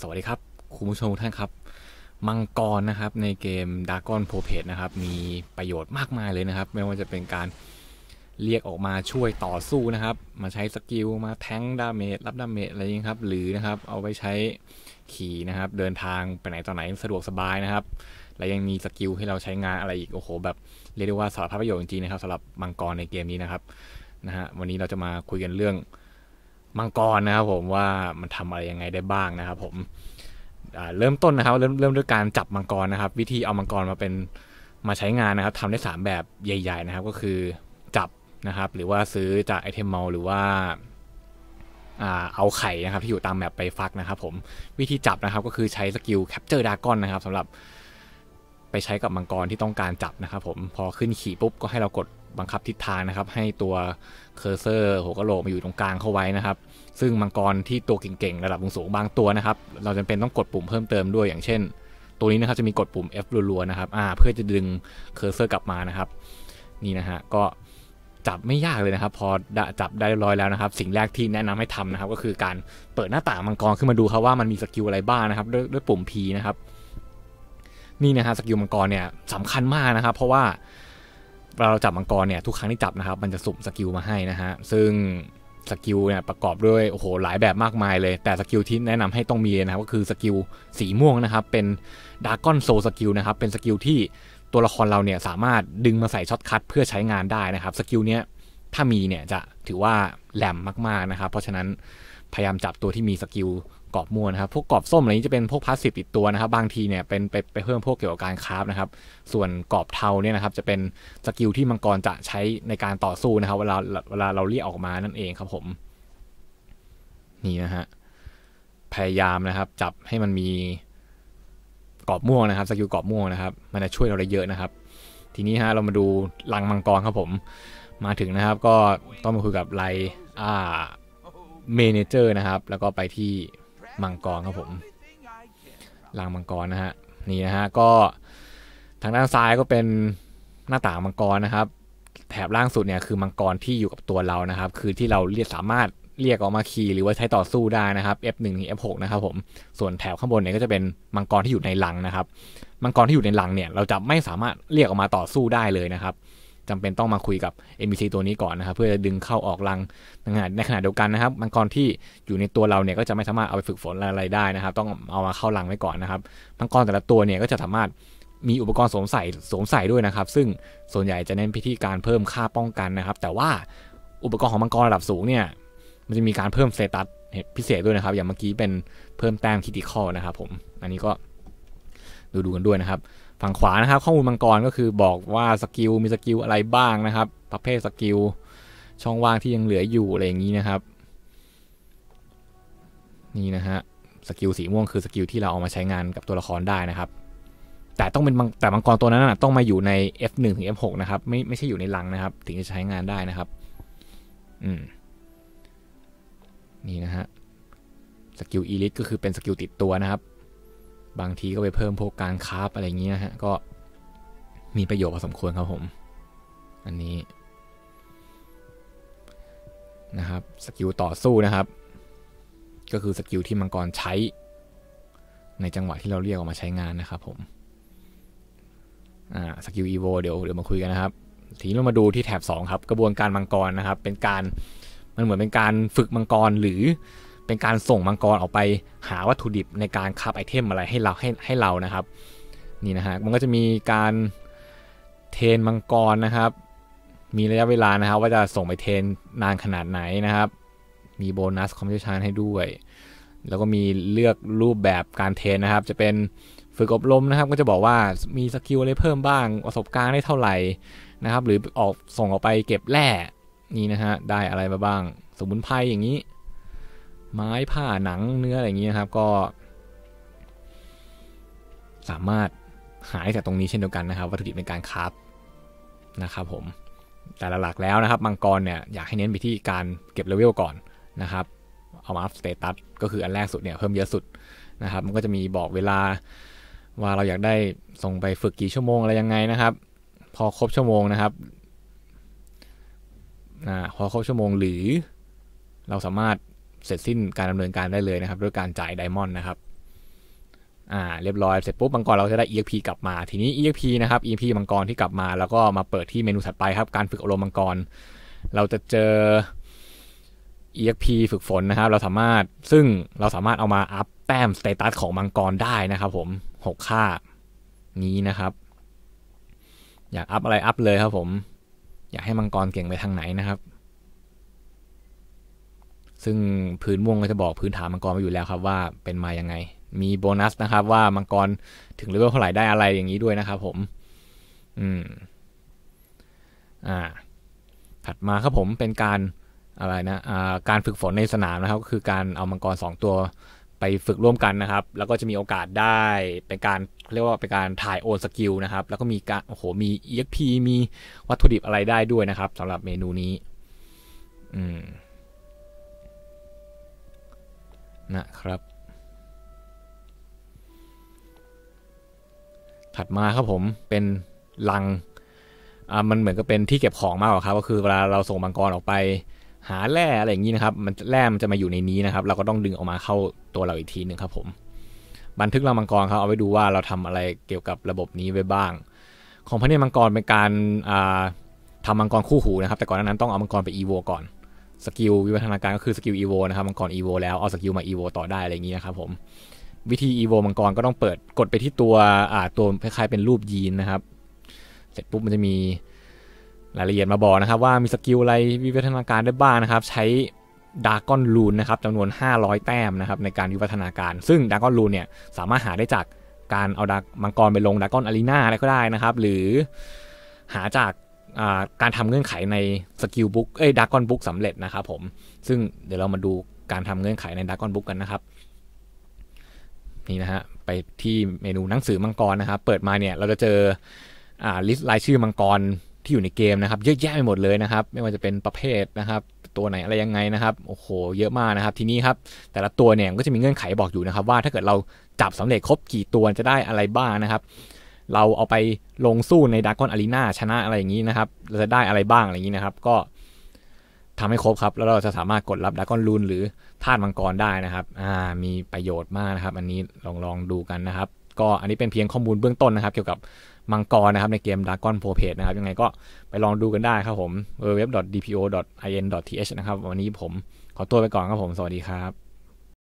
สวัสดีครับ คุณผู้ชมทุกท่านครับ มังกรนะครับในเกม d a r k o n p r o p a g e นะครับ มีประโยชน์มากมายเลยนะครับ ไม่ว่าจะเป็นการเรียกออกมาช่วยต่อสู้นะครับ มาใช้สกิลมาแทงดาเมจรับดาเมจอะไรอย่างนี้ครับ หรือนะครับเอาไว้ใช้ขี่นะครับ เดินทางไปไหนต่อไหนสะดวกสบายนะครับ และยังมีสกิลให้เราใช้งานอะไรอีกโอ้โหแบบเรียกได้ว่าสารพัดประโยชน์จริงๆนะครับสำหรับมังกรในเกมนี้นะครับนะฮะวันนี้เราจะมาคุยกันเรื่อง มังกรนะครับผมว่ามันทำอะไรยังไงได้บ้างนะครับผมเริ่มต้นนะครับเริ่มเริ่มด้วยการจับมังกรนะครับ วิธีเอามังกรมาเป็นมาใช้งานนะครับทำได้ 3 แบบใหญ่ๆนะครับ ก็คือจับนะครับ หรือว่าซื้อจากไอเทมเมลหรือว่าเอาไข่นะครับ ที่อยู่ตามแมปไปฟักนะครับ ผมวิธีจับนะครับก็คือใช้สกิลแคปเจอร์ดากอนนะครับสำหรับไปใช้กับมังกรที่ต้องการจับนะครับ ผมพอขึ้นขี่ปุ๊บก็ให้เรากด บังคับทิศทางนะครับ ให้ตัวเคอร์เซอร์หัวกะโหลกมาอยู่ตรงกลางเข้าไว้นะครับ ซึ่งมังกรที่ตัวเก่งๆ ระดับสูงบางตัวนะครับ เราจำเป็นต้องกดปุ่มเพิ่มเติมด้วยอย่างเช่น ตัวนี้นะครับจะมีกดปุ่ม F รัวๆนะครับอ่าเพื่อจะดึงเคอร์เซอร์กลับมานะครับ นี่นะฮะก็จับไม่ยากเลยนะครับ พอจับได้ร้อยแล้วนะครับ สิ่งแรกที่แนะนำให้ทำนะครับ ก็คือการเปิดหน้าต่างมังกรขึ้นมาดูครับว่ามันมีสกิลอะไรบ้างนะครับ ด้วยด้วยปุ่ม P นะครับนี่นะฮะสกิลมังกรเนี่ยสำคัญมากนะครับ เพราะว่า เราจับมังกรเนี่ยทุกครั้งที่จับนะครับ มันจะสุ่มสกิลมาให้นะฮะ ซึ่งสกิลเนี่ยประกอบด้วยโอ้โหหลายแบบมากมายเลย แต่สกิลที่แนะนำให้ต้องมีนะครับก็คือสกิลสีม่วงนะครับ เป็นดาร์กอนโซสกิลนะครับ เป็นสกิลที่ตัวละครเราเนี่ยสามารถดึงมาใส่ช็อตคัทเพื่อใช้งานได้นะครับสกิลเนี้ยถ้ามีเนี่ยจะถือว่าแหลมมากๆนะครับ เพราะฉะนั้นพยายามจับตัวที่มีสกิล กรอบม่วนะครับ พวกกรอบส้มอะไรนี้จะเป็นพวกพาสซีฟติดตัวนะครับ บางทีเนี่ยเป็นไปไปเพิ่มพวกเกี่ยวกับการคราฟนะครับ ส่วนกรอบเทาเนี่ยนะครับ จะเป็นสกิลที่มังกรจะใช้ในการต่อสู้นะครับ เวลาเวลาเราเรียกออกมานั่นเองครับผม นี่นะฮะ พยายามนะครับ จับให้มันมีกรอบม่วงนะครับ สกิลกรอบม่วงนะครับ มันจะช่วยเราได้เยอะนะครับ ทีนี้ฮะเรามาดูลังมังกรครับผม มาถึงนะครับ ก็ต้องมาคุยกับไลอ่าเมเนเจอร์นะครับ แล้วก็ไปที่ มังกรครับผมรังมังกรนะฮะนี่นะฮะก็ทางด้านซ้ายก็เป็นหน้าต่างมังกรนะครับ แถบล่างสุดเนี่ยคือมังกรที่อยู่กับตัวเรานะครับ คือที่เราเรียกสามารถเรียกออกมาขี่หรือว่าใช้ต่อสู้ได้นะครับ F1 ถึง F6 นะครับผมส่วนแถบข้างบนเนี่ยก็จะเป็นมังกรที่อยู่ในหลังนะครับ มังกรที่อยู่ในหลังเนี่ยเราจะไม่สามารถเรียกออกมาต่อสู้ได้เลยนะครับ จำเป็นต้องมาคุยกับ NPC ตัวนี้ก่อนนะครับ เพื่อจะดึงเข้าออกรังในขณะเดียวกันนะครับมังกรที่อยู่ในตัวเราเนี่ยก็จะไม่สามารถเอาไปฝึกฝนอะไรได้นะครับ ต้องเอามาเข้ารังไว้ก่อนนะครับมังกรแต่ละตัวเนี่ยก็จะสามารถมีอุปกรณ์สวมใส่สวมใส่ด้วยนะครับ ซึ่งส่วนใหญ่จะเน้นพิธีการเพิ่มค่าป้องกันนะครับ แต่ว่าอุปกรณ์ของมังกรระดับสูงเนี่ยมันจะมีการเพิ่มเซตัสพิเศษด้วยนะครับ อย่างเมื่อกี้เป็นเพิ่มแต้มคิติคอนะครับผม อันนี้ก็ ดูดูกันด้วยนะครับ ฝั่งขวานะครับ ข้อมูลมังกรก็คือบอกว่าสกิลมีสกิลอะไรบ้างนะครับ ประเภทสกิลช่องว่างที่ยังเหลืออยู่อะไรอย่างนี้นะครับ นี่นะฮะสกิลสีม่วงคือสกิลที่เราเอามาใช้งานกับตัวละครได้นะครับ แต่ต้องเป็นแต่มังกรตัวนั้นนะต้องมาอยู่ใน F1 ถึง F6 นะครับ ไม่ไม่ใช่อยู่ในลังนะครับ ถึงจะใช้งานได้นะครับ อืมนี่นะฮะสกิลอีลิทก็คือเป็นสกิลติดตัวนะครับ บางทีก็ไปเพิ่มพวกการคาร์บอะไรเงี้ยฮะก็มีประโยชน์พอสมควรครับผม อันนี้นะครับสกิลต่อสู้นะครับ ก็คือสกิลที่มังกรใช้ ในจังหวะที่เราเรียกออกมาใช้งานนะครับผมอ่าสกิลอีโวเดี๋ยวเดี๋ยวมาคุยกันนะครับ ทีนี้เรามาดูที่แถบ 2 ครับ กระบวนการมังกรนะครับ เป็นการมันเหมือนเป็นการฝึกมังกรหรือ เป็นการส่งมังกรออกไปหาวัตถุดิบในการคราบไอเทมอะไรให้เราให้ให้เรานะครับนี่นะฮะมันก็จะมีการเทนมังกรนะครับ มีระยะเวลานะครับ ว่าจะส่งไปเทนนานขนาดไหนนะครับ มีโบนัสคอมมิชชั่นให้ด้วย แล้วก็มีเลือกรูปแบบการเทนนะครับ จะเป็นฝึกอบรมนะครับ ก็จะบอกว่ามีสกิลอะไรเพิ่มบ้างประสบการณ์ได้เท่าไหร่นะครับ หรือออกส่งออกไปเก็บแร่นี่นะฮะได้อะไรมาบ้าง สมุนไพรอย่างนี้ ไม้ผ้าหนังเนื้ออะไรอย่างนี้นะครับก็ สามารถหาจากตรงนี้เช่นเดียวกันนะครับ วัตถุดิบในการคราฟนะครับผมแต่หลักๆแล้วนะครับมังกรเนี่ยอยากให้เน้นไปที่การเก็บเลเวลก่อนนะครับเอามาอัพสเตตัสก็คืออันแรกสุดเนี่ยเพิ่มเยอะสุดนะครับ มันก็จะมีบอกเวลาว่าเราอยากได้ส่งไปฝึกกี่ชั่วโมงอะไรยังไงนะครับ พอครบชั่วโมงนะครับนะพอครบชั่วโมงหรือเราสามารถ เสร็จสิ้นการดำเนินการได้เลยนะครับ ด้วยการจ่ายไดมอนด์นะครับอ่าเรียบร้อยเสร็จปุ๊บมังกรเราจะได้ EXP กลับมาทีนี้ EXP นะครับ EXP มังกรที่กลับมา แล้วก็มาเปิดที่เมนูถัดไปครับ การฝึกอารมณ์มังกร เราจะเจอ EXP ฝึกฝนนะครับ เราสามารถซึ่งเราสามารถเอามาอัพแต้มสเตตัสของมังกรได้นะครับ ผม6ค่านี้นะครับ อยากอัพอะไรอัพเลยครับผม อยากให้มังกรเก่งไปทางไหนนะครับ ซึ่งพื้นม่วงก็จะบอกพื้นฐานมังกรมาอยู่แล้วครับว่าเป็นมายังไง มีโบนัสนะครับว่ามังกรถึงเลเวลเท่าไหร่ได้อะไรอย่างนี้ด้วยนะครับผม อืม อ่า ถัดมาครับผมเป็นการอะไรนะ อ่า การฝึกฝนในสนามนะครับ ก็คือการเอามังกร 2 ตัวไปฝึกร่วมกันนะครับ แล้วก็จะมีโอกาสได้เป็นการเรียกว่าเป็นการถ่ายโอนสกิลนะครับ แล้วก็มีการโอ้โหมี EXP มีวัตถุดิบอะไรได้ด้วยนะครับสำหรับเมนูนี้ อืม นะครับ ถัดมาครับผมเป็นลังอ่ามันเหมือนกับเป็นที่เก็บของมากกว่าครับ ก็คือเวลาเราส่งมังกรออกไป หาแร่อะไรอย่างนี้นะครับ มันแร่มันจะมาอยู่ในนี้นะครับ เราก็ต้องดึงออกมาเข้าตัวเราอีกทีหนึ่งครับผม บันทึกรังมังกรครับเอาไว้ดูว่าเราทำอะไรเกี่ยวกับระบบนี้ไว้บ้าง ของพระเนตรมังกรเป็นการทำมังกรคู่หูนะครับ แต่ก่อนนั้นต้องเอามังกรไปอีโวก่อน สกิลวิวัฒนาการก็คือสกิลอีโวนะครับมังกรอีโวแล้วเอาสกิลมาอีโวต่อได้อะไรอย่างนี้นะครับผมวิธีอีโวมังกรก็ต้องเปิดกดไปที่ตัวอ่าตัวคล้ายๆเป็นรูปยีนนะครับ เสร็จปุ๊บมันจะมีรายละเอียดมาบอกนะครับ ว่ามีสกิลอะไรวิวัฒนาการได้บ้างนะครับ ใช้ดากอนลูนนะครับจำนวน 500 แต้มนะครับในการวิวัฒนาการ ซึ่งดากอนลูนเนี่ยสามารถหาได้จากการเอาดามังกรไปลงดาก้อนอารีนาอะไรก็ได้นะครับ หรือหาจาก การทำเงื่อนไขในสกิลบุ๊กเอ้ยดากอนบุ๊กสำเร็จนะครับผมซึ่งเดี๋ยวเรามาดูการทำเงื่อนไขในดากอนบุ๊กกันนะครับ นี่นะฮะไปที่เมนูหนังสือมังกรนะครับ เปิดมาเนี่ยเราจะเจออ่าลิสต์รายชื่อมังกรที่อยู่ในเกมนะครับ เยอะแยะไปหมดเลยนะครับ ไม่ว่าจะเป็นประเภทนะครับ ตัวไหนอะไรยังไงนะครับโอ้โหเยอะมากนะครับ ทีนี้ครับ แต่ละตัวเนี่ยก็จะมีเงื่อนไขบอกอยู่นะครับ ว่าถ้าเกิดเราจับสำเร็จครบกี่ตัวจะได้อะไรบ้างนะครับ เราเอาไปลงสู้ในดากอนอารีนาชนะอะไรอย่างนี้นะครับเราจะได้อะไรบ้างอะไรอย่างนี้นะครับ ก็ทำให้ครบครับ แล้วเราจะสามารถกดรับดากอนลูนหรือธาตุมังกรได้นะครับอ่ามีประโยชน์มากนะครับ อันนี้ลองลองดูกันนะครับ ก็อันนี้เป็นเพียงข้อมูลเบื้องต้นนะครับ เกี่ยวกับมังกรนะครับในเกม Dragon Pro Page นะครับ ยังไงก็ไปลองดูกันได้ครับผม www.dpo.in.th นะครับวันนี้ผมขอตัวไปก่อนครับผมสวัสดีครับ